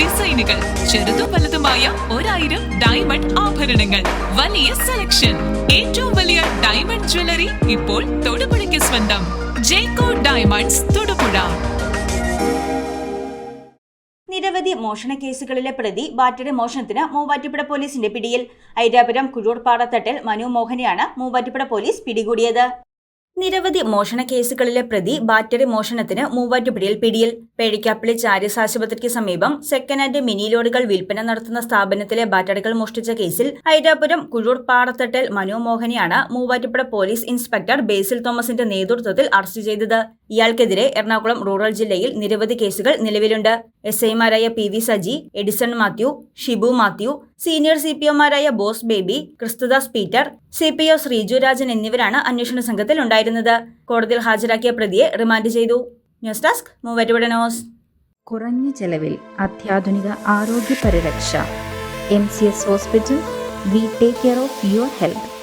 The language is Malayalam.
ഡിസൈനുകൾ ചെറുതും വലുതുമായ ഒരായിരം ഡയമണ്ട് ആഭരണങ്ങൾ. വലിയ സെലക്ഷൻ ഏറ്റവും വലിയ ഡയമണ്ട് ജ്വല്ലറി ഇപ്പോൾ തൊടുപുഴയ്ക്ക് സ്വന്തം. Jacko Diamonds Thodupuzha. നിരവധി മോഷണ കേസുകളിലെ പ്രതി ബാറ്ററി മോഷണത്തിന് മൂവാറ്റുപുഴ പോലീസിന്റെ പിടിയിൽ. ഐരാപുരം കുഴൂർ പാറത്തട്ടിൽ മനു മോഹനെയാണ് മൂവാറ്റുപുഴ പോലീസ് പിടികൂടിയത്. നിരവധി മോഷണ കേസുകളിലെ പ്രതി ബാറ്ററി മോഷണത്തിന് മൂവാറ്റുപുഴയിൽ പിടിയിൽ. പേഴിക്കാപ്പിളി ചാരിസ് ആശുപത്രിക്ക് സമീപം സെക്കൻഡ് ഹാൻഡ് മിനി ലോഡുകൾ വിൽപ്പന നടത്തുന്ന സ്ഥാപനത്തിലെ ബാറ്ററികൾ മോഷ്ടിച്ച കേസിൽ Airapuram Kuzhoor Parathattal Manu Muvattupuzha police inspector Basil തോമസിന്റെ നേതൃത്വത്തിൽ അറസ്റ്റ് ചെയ്തത്. ഇയാൾക്കെതിരെ എറണാകുളം റൂറൽ ജില്ലയിൽ നിരവധി കേസുകൾ നിലവിലുണ്ട്. എസ് ഐമാരായ P V Saji Edison Mathew Shibu Mathew senior C P ഒമാരായ Bose Baby Christudas Peter C P O Sreejurajan എന്നിവരാണ് അന്വേഷണ സംഘത്തിൽ ഉണ്ടായിരുന്നത്. കോടതിയിൽ ഹാജരാക്കിയ പ്രതിയെ റിമാൻഡ് ചെയ്തു. News desk Muvattupuzha news. കുറഞ്ഞ ചെലവിൽ അത്യാധുനിക ആരോഗ്യ പരിരക്ഷ M C S hospital we take care of your health.